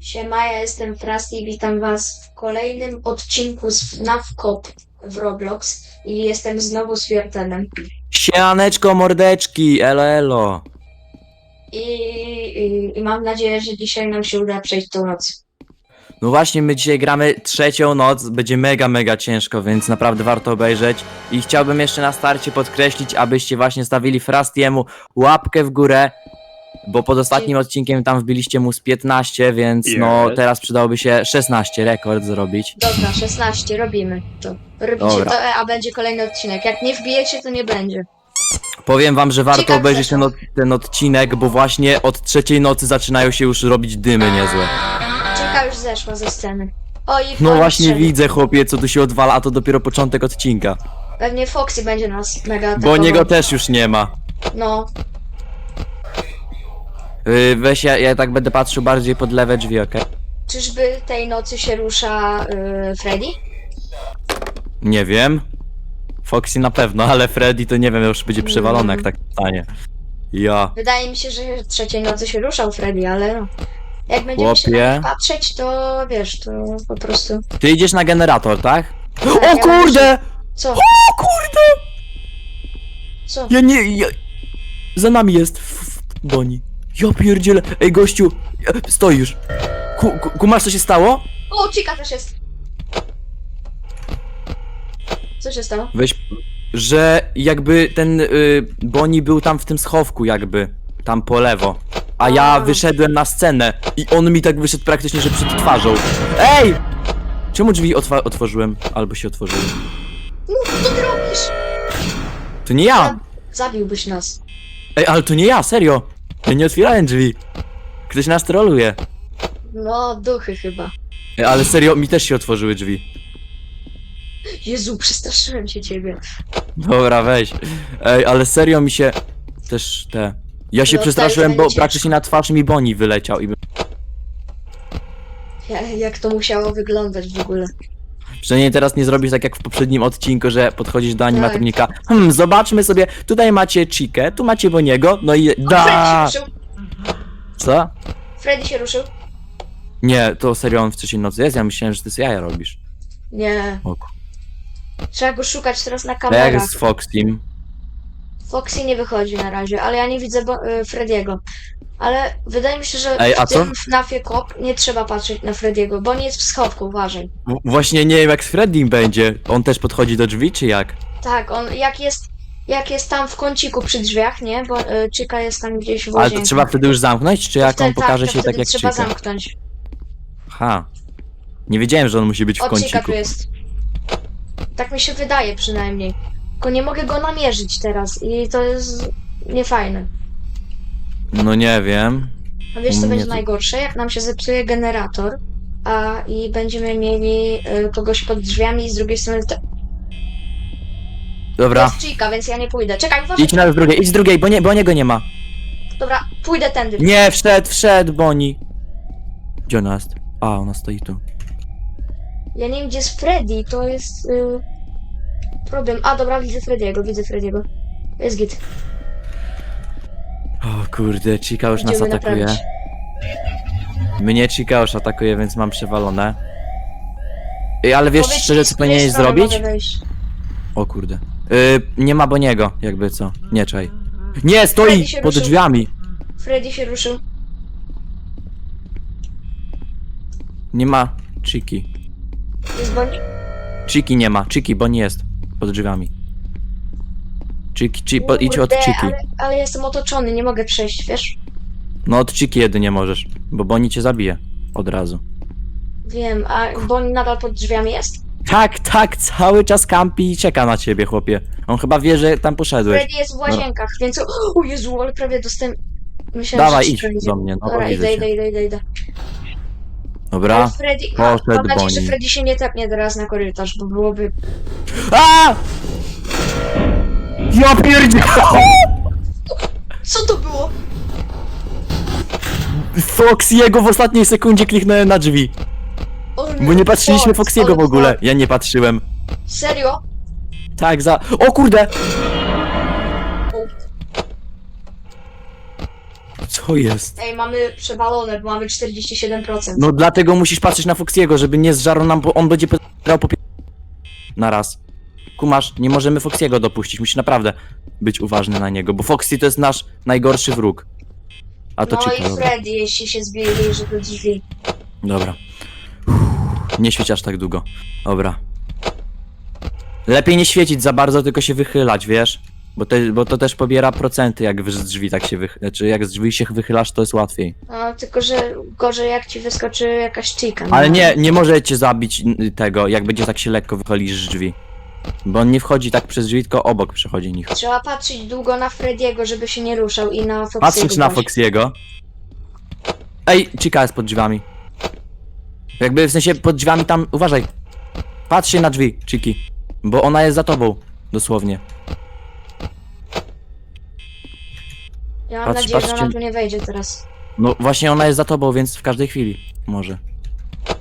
Siema, ja jestem Frasti i witam was w kolejnym odcinku z FNAF Cop w Roblox i jestem znowu z Fjortenem. Siemaneczko, mordeczki, elo elo. I, i, I mam nadzieję, że dzisiaj nam się uda przejść tą noc. No właśnie, my dzisiaj gramy trzecią noc, będzie mega, mega ciężko, więc naprawdę warto obejrzeć. I chciałbym jeszcze na starcie podkreślić, abyście właśnie stawili Frastiemu łapkę w górę, bo pod ostatnim odcinkiem tam wbiliście mu z 15, więc no teraz przydałoby się 16 rekord zrobić. Dobra, 16, robimy to. Robicie Dobra. to, e, a będzie kolejny odcinek. Jak nie wbijecie, to nie będzie. Powiem wam, że warto Ciekawe, obejrzeć ten, od, ten odcinek, bo właśnie od trzeciej nocy zaczynają się już robić dymy niezłe. Czeka już zeszła ze sceny. O, i No właśnie widzę, chłopie, co tu się odwala, a to dopiero początek odcinka. Pewnie Foxy będzie nas mega Bo atakował. niego też już nie ma. No, Yy, weź, ja, ja tak będę patrzył bardziej pod lewe drzwi, okej? czyżby tej nocy się rusza y, Freddy? Nie wiem. Foxy na pewno, ale Freddy to nie wiem, już będzie przewalony jak tak stanie. Ja. Wydaje mi się, że trzeciej nocy się ruszał Freddy, ale no. Jak będziemy się na Chłopie. nich patrzeć, to wiesz, to po prostu... Ty idziesz na generator, tak? ja O kurde! Co? O kurde! Co? Ja nie... Ja... Za nami jest f- f- Bonnie. Ja pierdzielę. Ej, gościu, ja- stoisz. Ku, ku, kumasz, co się stało? O, Chica też jest! Co się stało? Weź, że jakby ten y, Bonnie był tam w tym schowku jakby, tam po lewo. A ja A. wyszedłem na scenę i on mi tak wyszedł praktycznie, że przed twarzą. Ej! Czemu drzwi otwa- otworzyłem? Albo się otworzyły. No, co ty robisz? To nie ja! Zabiłbyś nas. Ej, ale to nie ja, serio! Ja nie otwierałem drzwi. Ktoś nas troluje. No, duchy chyba. Ale serio, mi też się otworzyły drzwi. Jezu, przestraszyłem się ciebie. Dobra, weź. Ej, ale serio mi się... Też te... Ja się No, przestraszyłem, tak, bo będzie praktycznie na twarz mi Bonnie wyleciał i... Ja- Jak to musiało wyglądać w ogóle? Przynajmniej teraz nie zrobisz tak jak w poprzednim odcinku, że podchodzisz Tak. do animatronika. Hmm, zobaczmy sobie, tutaj macie Chikę, tu macie Boniego, no i O, da. Freddy się ruszył! Co? Freddy się ruszył? Nie, to serio on w trzeciej nocy jest? Ja myślałem, że ty sobie jaja robisz. Nie. O Trzeba go szukać teraz na To jak kamerach. jest z Foxim? Foxy nie wychodzi na razie, ale ja nie widzę bo, y, Frediego. Ale wydaje mi się, że Ej, a w co? tym FNAFie Kop nie trzeba patrzeć na Frediego, bo on jest w schowku, uważaj. W- Właśnie nie wiem jak z Freddym będzie. On też podchodzi do drzwi, czy jak? Tak, on jak jest, jak jest tam w kąciku przy drzwiach, nie? Bo y, Chica jest tam gdzieś w Ale to trzeba wtedy już zamknąć, czy jak wtedy- on pokaże tak, to się tak wtedy jak trzeba Chica? zamknąć. Ha. Nie wiedziałem, że on musi być w O, Chica kąciku. tu jest. Tak mi się wydaje przynajmniej. Tylko nie mogę go namierzyć teraz i to jest niefajne. No nie wiem. A wiesz co Nie, będzie to- najgorsze? Jak nam się zepsuje generator, a i będziemy mieli y, kogoś pod drzwiami i z drugiej strony te... To Dobra. jest Chica, więc ja nie pójdę. Czekaj, uważaj. Idź na drugiej, idź z drugiej, bo, nie, bo niego nie ma. Dobra, pójdę tędy. Nie, wszedł, wszedł, Boni. Gdzie ona jest? A, ona stoi tu. Ja nie wiem, gdzie jest Freddy, to jest y, problem. A, dobra, widzę Frediego, widzę Frediego. Jest git. O kurde, Chica już nas Idziemy atakuje. naprawić. Mnie Chica już atakuje, więc mam przewalone. Ej, ale wiesz Powiedz szczerze, mi, co z której powinieneś strony zrobić? mogę wejść. O kurde. Y, nie ma Boniego, jakby co. Nie, czaj. Nie, stoi Freddy się pod ruszył. drzwiami. Freddy się ruszył. Nie ma Chiki. Jest Bonnie? Chiki nie ma, Chiki, Boni jest pod drzwiami. Chiki, chi, po, idź od Kurde, Chiki. Ale, ale jestem otoczony, nie mogę przejść, wiesz? No od Chiki jedynie możesz, bo Boni cię zabije. Od razu. Wiem, a Bonnie nadal pod drzwiami jest? Tak, tak, cały czas kampi i czeka na ciebie, chłopie. On chyba wie, że tam poszedłeś. Freddy jest w łazienkach, więc... O Jezu, ale prawie dostałem... Myślałem, Dawaj, że idź do mnie, no Dobra, idę, idę, idę, idę, idę. Ale Dobra. Freddy... Poszedł Mam nadzieję, że Bonnie. Freddy się nie tepnie teraz na korytarz, bo byłoby... A! Ja pierdzie... Co to było? Foxiego w ostatniej sekundzie kliknąłem na drzwi. Bo nie patrzyliśmy Foxiego w ogóle. Ja nie patrzyłem. Serio? Tak, za... O kurde! Co jest? Ej, mamy przewalone, bo mamy 47%. No dlatego musisz patrzeć na Foxiego, żeby nie zżarł nam, bo on będzie grał po pi- na raz. Kumasz, nie możemy Foxiego dopuścić, musisz naprawdę być uważny na niego, bo Foxy to jest nasz najgorszy wróg. A to no i. Freddy, jeśli się zbili, że do drzwi. Dobra. Uff, Nie świeć aż tak długo. Dobra. Lepiej nie świecić za bardzo, tylko się wychylać, wiesz? Bo, te, bo to też pobiera procenty, jak z drzwi tak się wychylasz. Znaczy, jak z drzwi się wychylasz, to jest łatwiej. No, tylko że gorzej jak ci wyskoczy jakaś chica. no. Ale nie, nie możecie zabić n- tego, jak będzie tak się lekko wychylisz z drzwi. Bo on nie wchodzi tak przez drzwi, tylko obok przechodzi nich. Trzeba patrzeć długo na Frediego, żeby się nie ruszał i na Foxy'ego. Patrzeć na właśnie. Foxiego. Ej, Chica jest pod drzwiami. Jakby w sensie pod drzwiami tam, uważaj. Patrz się na drzwi, Chiki. Bo ona jest za tobą, dosłownie. Ja mam Patrz- nadzieję, że patrzcie- ona tu nie wejdzie teraz. No właśnie ona jest za tobą, więc w każdej chwili może.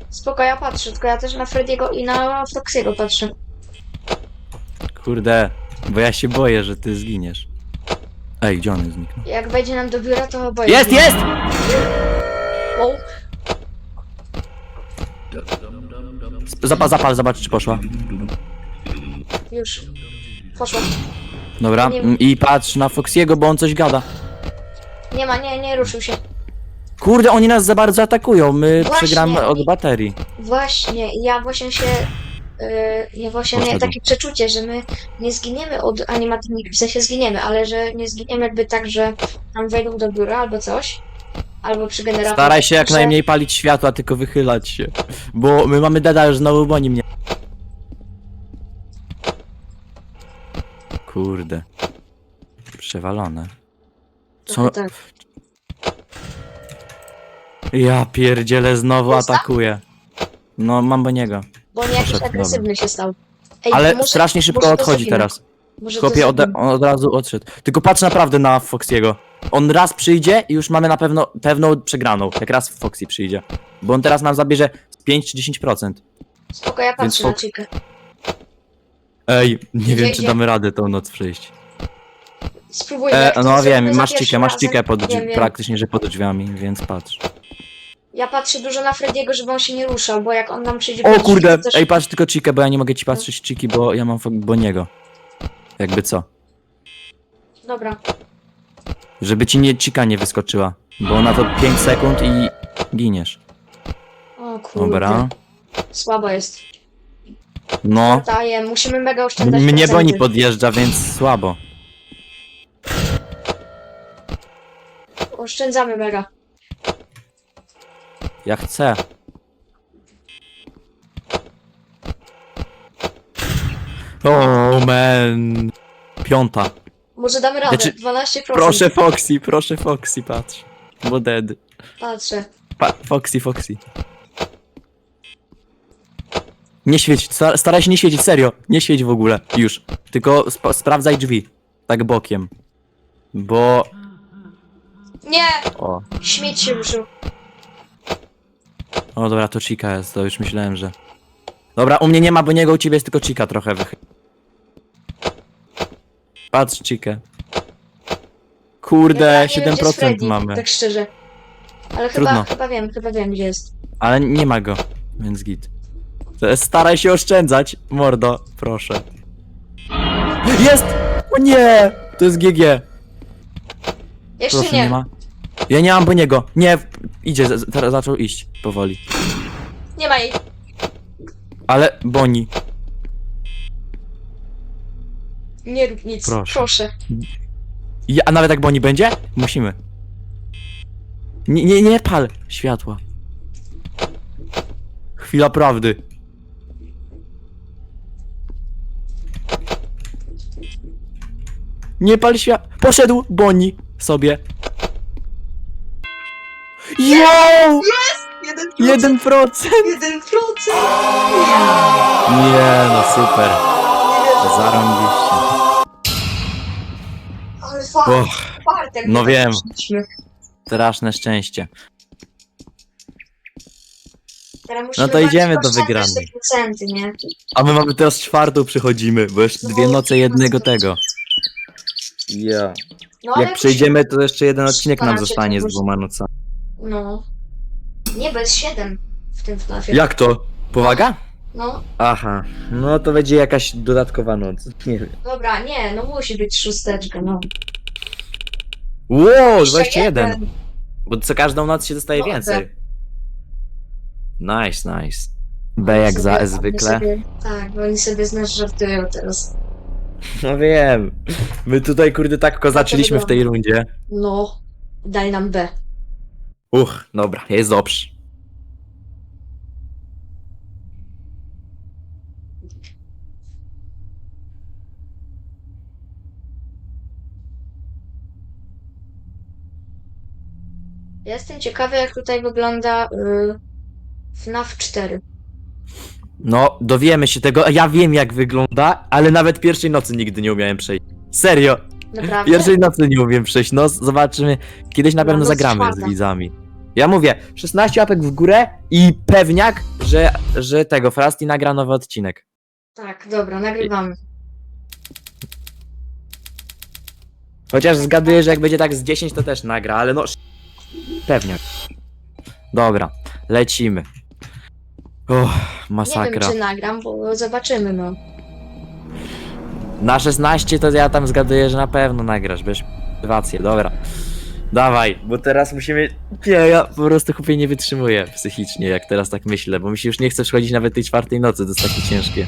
Spoko, ja patrzę, tylko ja też na Frediego i na Foxy'ego patrzę. Kurde, bo ja się boję, że ty zginiesz. Ej, gdzie on zniknął? Jak wejdzie nam do biura, to oboje. Jest, jest! Wow. Zapal, zapal, zobacz czy poszła. Już. Poszła. Dobra, Nie- i patrz na Foxiego, bo on coś gada. Nie ma, nie, nie ruszył się. Kurde, oni nas za bardzo atakują, my Właśnie. przegramy od baterii. Właśnie, ja właśnie się. Yy, ja właśnie miałem takie przeczucie, że my nie zginiemy od animatroników, w sensie zginiemy, ale że nie zginiemy jakby tak, że tam wejdą do biura albo coś. Albo przy generatorze. Staraj się jak że- najmniej palić światła, tylko wychylać się. Bo my mamy deda już znowu, bo oni mnie. Kurde. Przewalone. Co? Tak. Ja pierdzielę znowu Jest tak? atakuje. No, mam bo niego. Bo on jakiś Poszedł, agresywny się stał. Ej, Ale może- strasznie szybko może to odchodzi zrobimy. teraz. Może to Chłopie od, zrobimy. on od razu odszedł. Tylko patrz naprawdę na Foxiego. On raz przyjdzie i już mamy na pewno pewną przegraną. Jak raz Foxy przyjdzie. Bo on teraz nam zabierze z 5 czy 10%. Spoko, ja Więc patrzę na Fox- Chikę. Ej, nie wiem czy idzie. damy radę tą noc przejść. Spróbujmy. E, jak to no zrobimy wiem, za masz pierwszym cikę, masz razem. cikę pod, Wiem, drzwi- wiem. praktycznie, że pod drzwiami, więc patrz. Ja patrzę dużo na Frediego, żeby on się nie ruszał, bo jak on nam przyjdzie O kurde, też... ej patrz tylko cikę, bo ja nie mogę ci patrzeć ciki, bo ja mam fo- Boniego. Jakby co? Dobra. Żeby ci nie cika nie wyskoczyła. Bo ona to 5 sekund i giniesz. O kurde. Dobra. Słabo jest. No. Daję, musimy mega oszczędzać Mnie procenty. Boni podjeżdża, więc słabo. Oszczędzamy mega. Ja chcę. Oh man. Piąta. Może damy radę. Znaczy, 12%. Proszę Foxy, proszę Foxy, patrz. Bo dead. Patrzę. Pa Foxy, Foxy. Nie świeć, sta- staraj się nie świecić, serio. Nie świeć w ogóle, już. Tylko sp sprawdzaj drzwi. Tak bokiem. Bo... Nie! O. Śmieć się ruszył. O dobra, to Chica jest, to już myślałem, że... Dobra, u mnie nie ma, bo niego u ciebie jest tylko Chica trochę wych... Patrz Chikę. Kurde, nie wiem, gdzie jest 7% Freddy, mamy. Tak szczerze. Ale Trudno. chyba, chyba wiem, chyba wiem gdzie jest. Ale nie ma go, więc git. To Staraj się oszczędzać, mordo, proszę. Jest! O nie! To jest GG. Jeszcze Proszę, nie. nie ma. Ja nie mam bo niego. Nie, idzie, z- z- teraz zaczął iść powoli. Nie ma jej. Ale Boni. Nie rób nic. Proszę. Proszę. Ja, a nawet jak Boni będzie? Musimy. Nie, nie, nie pal światła. Chwila prawdy. Nie pal świat. Poszedł Boni sobie. Yo! Jeden 1%! Jeden procent! Nie no, super. Zarąbiście. Ale fart, Och, fartek. no wiem. Poszliśmy. straszne szczęście. Teraz musimy No to idziemy do wygranej. nie? A my mamy teraz czwartą przychodzimy, bo jeszcze dwie noce jednego tego. Ja. No, ale Jak przejdziemy, to jeszcze jeden odcinek nam zostanie z dwoma nocami. No. Nie, bez 7 w tym FNAFie. Jak to? Powaga? No, Aha, no to będzie jakaś dodatkowa noc. Nie wiem. dobra, nie, no musi być szósteczka, no. Jeszcze 21! jeden. Bo co każdą noc się dostaje No, więcej. Nice, nice. B jak za Sobie- zwykle. Sobie, tak, bo oni sobie z nas żartują teraz. No wiem. My tutaj kurde tak kozaczyliśmy w tej rundzie. No, daj nam B. Uch, dobra, jest dobrze. Ja Jestem ciekawy, jak tutaj wygląda y, FNAF 4. No, dowiemy się tego. Ja wiem jak wygląda, ale nawet pierwszej nocy nigdy nie umiałem przejść. Serio, Naprawdę? pierwszej nocy nie umiem przejść. No, zobaczymy. Kiedyś na No, pewno no, zagramy czwarta. z widzami. Ja mówię, 16 łapek w górę i pewniak, że, że tego, Frasti nagra nowy odcinek. Tak, dobra, nagrywamy. Chociaż zgaduję, że jak będzie tak z 10, to też nagra, ale no. sz- Pewniak. Dobra, lecimy. Uff, Nie masakra. wiem, czy nagram, bo zobaczymy, no. Na 16 to ja tam zgaduję, że na pewno nagrasz, bierz motywację, dobra. Dawaj, bo teraz musimy... Nie, ja po prostu chłopie nie wytrzymuję psychicznie, jak teraz tak myślę, bo mi się już nie chce przychodzić nawet tej czwartej nocy, to jest takie ciężkie.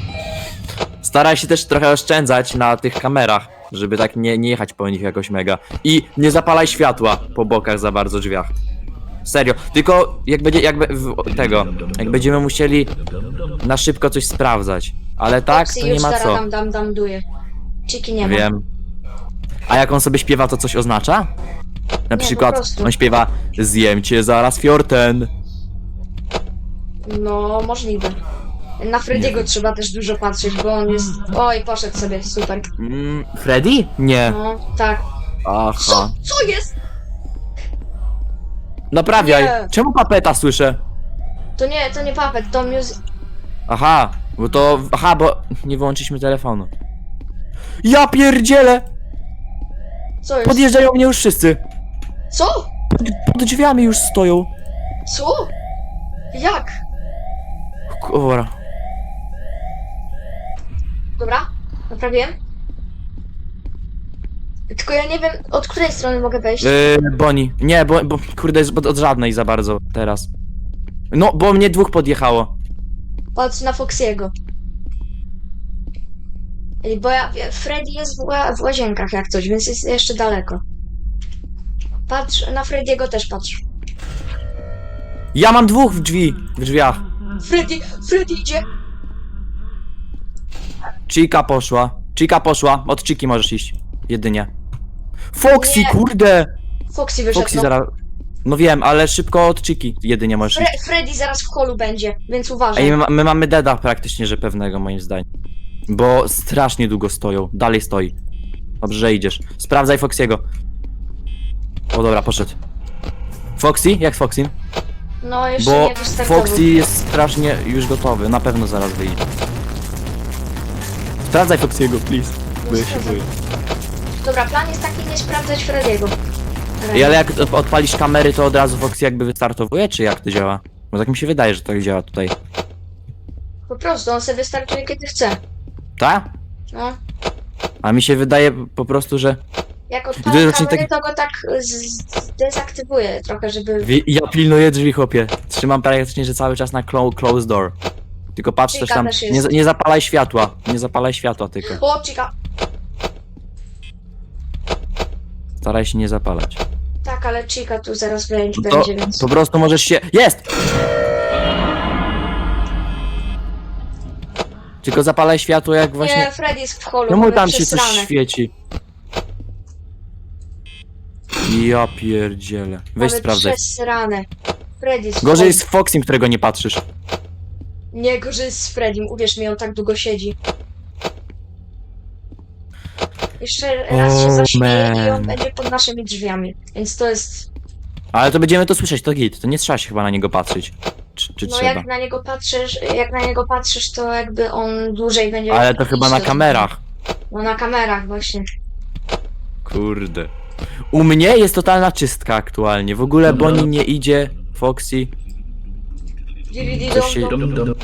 Staraj się też trochę oszczędzać na tych kamerach, żeby tak nie, nie jechać po nich jakoś mega. I nie zapalaj światła po bokach za bardzo drzwiach. Serio, tylko jak będzie, jakby w, tego, jak będziemy musieli na szybko coś sprawdzać. Ale tak, to nie ma co. Dam, dam, dam, duje. Ciki nie ma. Wiem. A jak on sobie śpiewa, to coś oznacza? Na po przykład prostu. on śpiewa Zjem cię zaraz fiorten. No, możliwe. Na Frediego trzeba też dużo patrzeć, bo on jest... Oj, poszedł sobie, super. Mm, Freddy? Nie. No, tak. Aha. Co? Co jest? Naprawiaj. Nie. Czemu papeta słyszę? To nie, to nie papet, to music... Aha, bo to... Aha, bo nie wyłączyliśmy telefonu. Ja pierdzielę! Co jest? Podjeżdżają mnie już wszyscy. Co? Pod drzwiami już stoją. Co? Jak? Dobra. Dobra, naprawiłem. Tylko ja nie wiem, od której strony mogę wejść. Yy, Boni. Nie, bo, bo kurde, jest od od żadnej za bardzo teraz. No, bo mnie dwóch podjechało. Patrz na Foxiego. Ej, Bo ja, Freddy jest w, ła- w łazienkach jak coś, więc jest jeszcze daleko. Patrz, na Frediego też patrz. Ja mam dwóch w drzwi, w drzwiach. Freddy, Freddy idzie! Chica poszła. Chica poszła. Od Chiki możesz iść. Jedynie. Foxy, Nie. kurde! Foxy wyszedł. Foxy no. zaraz. No wiem, ale szybko od Chiki jedynie możesz Fre iść. Freddy zaraz w holu będzie, więc uważaj. Ej, my, ma- my mamy deda praktycznie, że pewnego moim zdaniem. Bo strasznie długo stoją. Dalej stoi. Dobrze, że idziesz. Sprawdzaj Foxiego. O dobra, poszedł. Foxy? Jak z Foxym? No, jeszcze Bo nie wystartował. Foxy jest strasznie już gotowy. Na pewno zaraz wyjdzie. Sprawdzaj Foxiego, please. Bo ja się boję. Dobra, plan jest taki, nie sprawdzać Frediego. Ej, ale jak od- odpalisz kamery, to od razu Foxy jakby wystartowuje, czy jak to działa? Bo tak mi się wydaje, że tak działa tutaj. Po prostu, on sobie wystartuje kiedy chce. Tak? No. A mi się wydaje po prostu, że... Jak Gdy odpalę zacznie kamerę, tak- to go tak z- dezaktywuję trochę, żeby... Wi- Ja pilnuję drzwi, chłopie. Trzymam praktycznie, że cały czas na clo- close door. Tylko patrz też tam, jest. nie, za- nie zapalaj światła. Nie zapalaj światła tylko. Cika! Staraj się nie zapalać. Tak, ale Chica tu zaraz będzie, No to będzie więc... po prostu możesz się... Jest! Tylko zapalaj światło jak właśnie... Nie, Freddy jest w holu. Czemu mamy tam się coś świeci? Ja pierdzielę. Weź Mamy sprawdzaj. przesrane. Freddy jest w Gorzej holu. jest z Foxym, którego nie patrzysz. Nie, gorzej jest z Freddym. Uwierz mi, on tak długo siedzi. Jeszcze raz się zaśmieje i on man. będzie pod naszymi drzwiami. Więc to jest... Ale to będziemy to słyszeć, to git. To nie trzeba się chyba na niego patrzeć. Czy, czy No trzeba? jak na niego patrzysz, jak na niego patrzysz, to jakby on dłużej będzie... Ale to chyba na iść. kamerach. No na kamerach właśnie. Kurde. U mnie jest totalna czystka aktualnie. W ogóle Bonnie nie idzie, Foxy, DVD Coś się- dom, dom.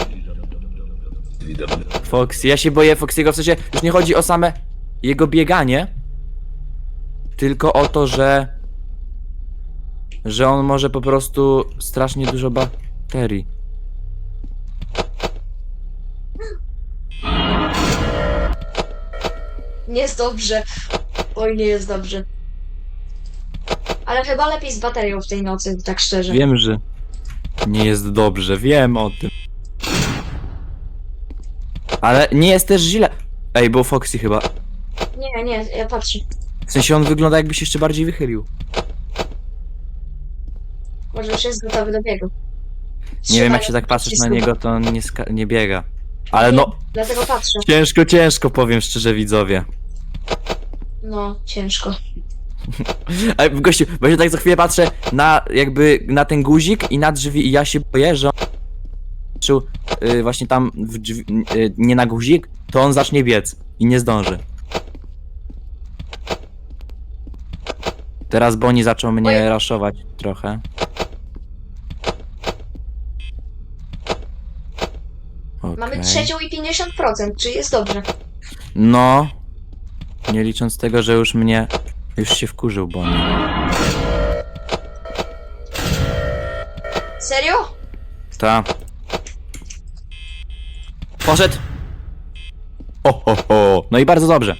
Foxy. Ja się boję Foxy'ego, w sensie już nie chodzi o same jego bieganie, tylko o to, że że on może po prostu strasznie dużo baterii. Nie jest dobrze. Oj, nie jest dobrze. Ale chyba lepiej z baterią w tej nocy, tak szczerze. Wiem, że nie jest dobrze, wiem o tym. Ale nie jest też źle. Ej, był Foxy chyba. Nie, nie, ja patrzę. W sensie on wygląda jakby się jeszcze bardziej wychylił. Może już jest gotowy do biegu. Nie wiem, jak się tak patrzysz na niego, to on nie, ska- nie biega. Ale no, Dlatego patrzę. ciężko, ciężko powiem szczerze widzowie. No, ciężko. Ale gościu, bo się tak za chwilę patrzę na jakby na ten guzik i na drzwi i ja się boję, że on patrzył y, właśnie tam w drzwi, y, nie na guzik, to on zacznie biec i nie zdąży. Teraz Boni zaczął mnie Oj. raszować trochę. Mamy trzecią i 50%, czyli jest dobrze. No, nie licząc tego, że już mnie, już się wkurzył Boni. Serio? Ta. Poszedł! O, ho, ho. No i bardzo dobrze.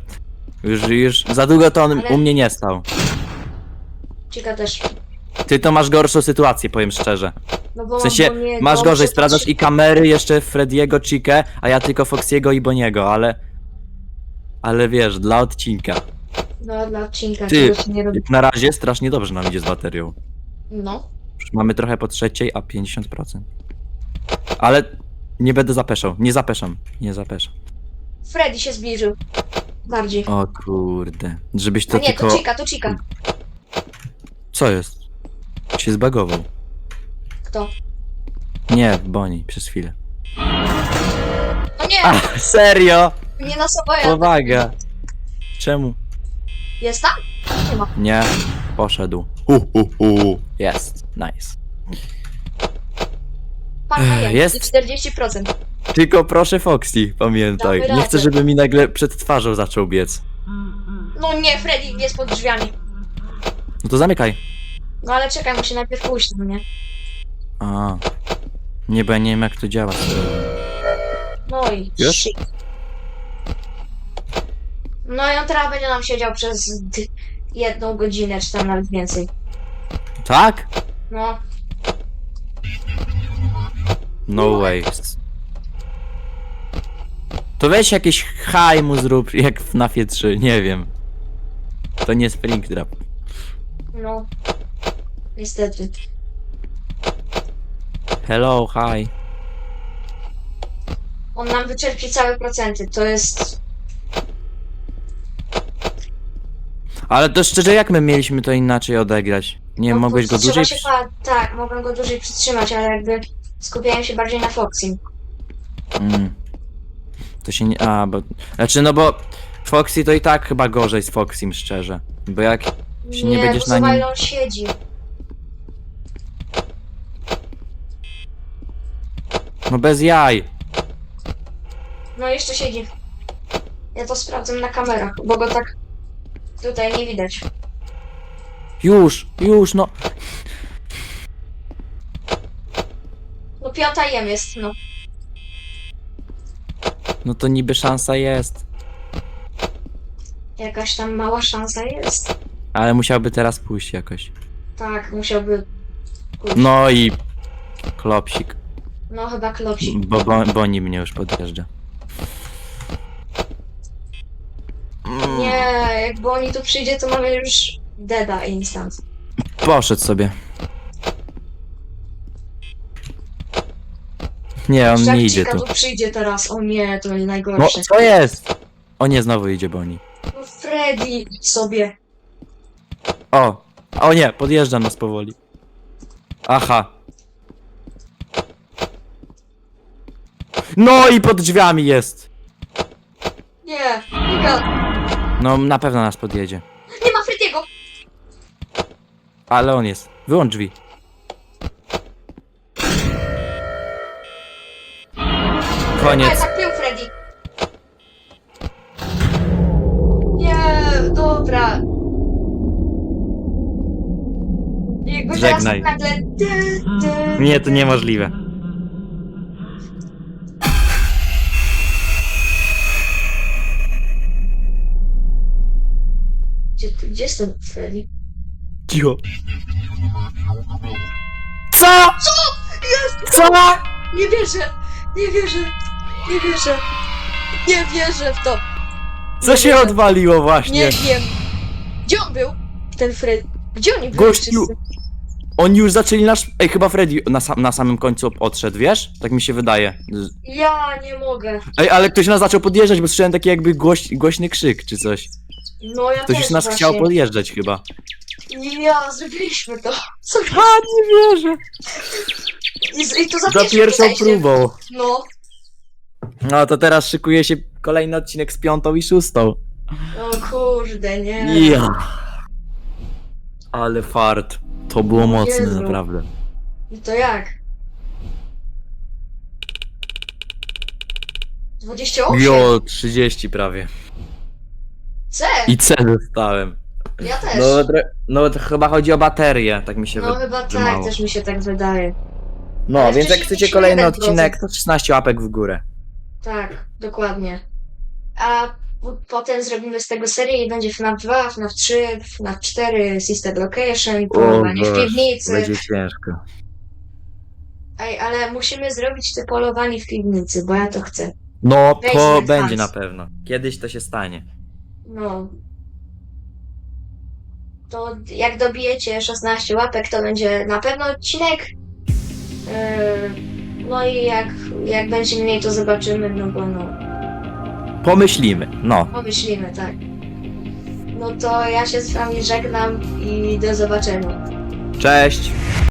Już, już za długo to on Ale- u mnie nie stał. Cika też. Ty to masz gorszą sytuację, powiem szczerze. No bo W sensie, bo nie, masz bo gorzej, muszę sprawdzasz i kamery, jeszcze Frediego, Chikę, a ja tylko Foxiego i Boniego, ale... Ale wiesz, dla odcinka. No, dla odcinka Ty. tego się nie robi. Na razie strasznie dobrze nam idzie z baterią. No. Już mamy trochę po trzeciej, a 50%. Ale nie będę zapeszał, nie zapeszam, nie zapeszam. Freddy się zbliżył. Bardziej. O kurde. Żebyś A to nie, tylko... to Cika, to Cika. Co jest? Się zbagował. Kto? Nie, Boni, przez chwilę. No nie, A, serio? nie na sobie. Powaga. Czemu? Jest tam? Nie ma. Nie, poszedł. Hu, hu, hu. Jest, nice. Pan Ech, jest. jest. I 40%. Tylko proszę Foxy, pamiętaj. Damy Nie chcę, radę. żeby mi nagle przed twarzą zaczął biec. No nie, Freddy jest pod drzwiami. No to zamykaj. No ale czekaj, musi najpierw pójść, no nie? A. Nie, bo ja nie wiem jak to działa. No i Już? shit. No i on teraz będzie nam siedział przez d- jedną godzinę, czy tam nawet więcej. Tak? No, No way. To weź jakieś high mu zrób, jak w Nafie 3, nie wiem. To nie Springtrap. no. Niestety. Hello, hi. On nam wyczerpie całe procenty. To jest. Ale to szczerze, jak my mieliśmy to inaczej odegrać? Nie no, mogłeś go dłużej... Się przy- pa... Tak, mogłem go dłużej przytrzymać, ale jakby skupiałem się bardziej na Foxy. Mm. To się nie... A, bo... Znaczy, no bo... Foxy to i tak chyba gorzej z Foxym, szczerze. Bo jak... Jeśli nie będziesz bo na nim- on siedzi. No bez jaj. No jeszcze siedzi. Ja to sprawdzam na kamerach, bo go tak tutaj nie widać. Już, już, no. No piąta jem jest, no. No to niby szansa jest. Jakaś tam mała szansa jest. Ale musiałby teraz pójść jakoś. Tak, musiałby. pójść. No i... Klopsik. No chyba klopsik. Bo, bo Boni mnie już podjeżdża. Nie, jakby oni tu przyjdzie, to mamy już deda instant. Poszedł sobie. Nie, on nie idzie tu. tu przyjdzie teraz, o nie, to No, najgorsze. co jest? O nie, znowu idzie Boni. No Freddy, idź sobie. O! O nie, podjeżdża nas powoli. Aha. No i pod drzwiami jest. Nie, Mika, No na pewno nas podjedzie. nie ma Freddy'ego. Ale on jest. Wyłącz drzwi. Ale Koniec. tak był Freddy. Nie, dobra. Teraz Żegnaj. nagle... Ty, ty, Nie, to niemożliwe. Gdzie, gdzie jest ten Freddy? Cicho. Co? Jest! Co? Nie wierzę! Nie wierzę! Nie wierzę! Nie wierzę w to! Co się odwaliło właśnie? Nie wiem! Gdzie on był? Ten Fred... Gdzie oni byli Gościu! wszyscy? Oni już zaczęli nasz... Ej, chyba Freddy na, sam, na samym końcu odszedł, wiesz? Tak mi się wydaje. Z- Ja nie mogę. Ej, ale ktoś nas zaczął podjeżdżać, bo słyszałem taki jakby głoś, głośny krzyk czy coś. No ja Ktoś też już nas właśnie. chciał podjeżdżać chyba. Ja, zrobiliśmy to. Co? A, nie wierzę. I, z- i to za, Za pierwszym pierwszą podejściem. próbą. No. No to teraz szykuje się kolejny odcinek z piątą i szóstą. O kurde, nie. Ja. Ale fart. To było mocne, Jezu. naprawdę. I to jak? 28? Jo, 30 prawie. C! I C dostałem. Ja też. No, tro- no to chyba chodzi o baterię, tak mi się No wydaje. chyba tak, mało. też mi się tak wydaje. No, ale więc jak wcześniej chcecie mieliśmy kolejny 1%. odcinek, to 16 łapek w górę. Tak, dokładnie. A p- potem zrobimy z tego serię i będzie FNAF 2, FNAF 3, FNAF 4, Sister Location, polowanie w Boże, piwnicy. Będzie ciężko. Ej, ale musimy zrobić te polowanie w piwnicy, bo ja to chcę. No, to Basement będzie na pewno. Kiedyś to się stanie. No. To jak dobijecie 16 łapek, to będzie na pewno odcinek. Yy, no i jak, jak będzie mniej, to zobaczymy, no bo no, Pomyślimy, no. pomyślimy, tak. No to ja się z wami żegnam i do zobaczenia. Cześć!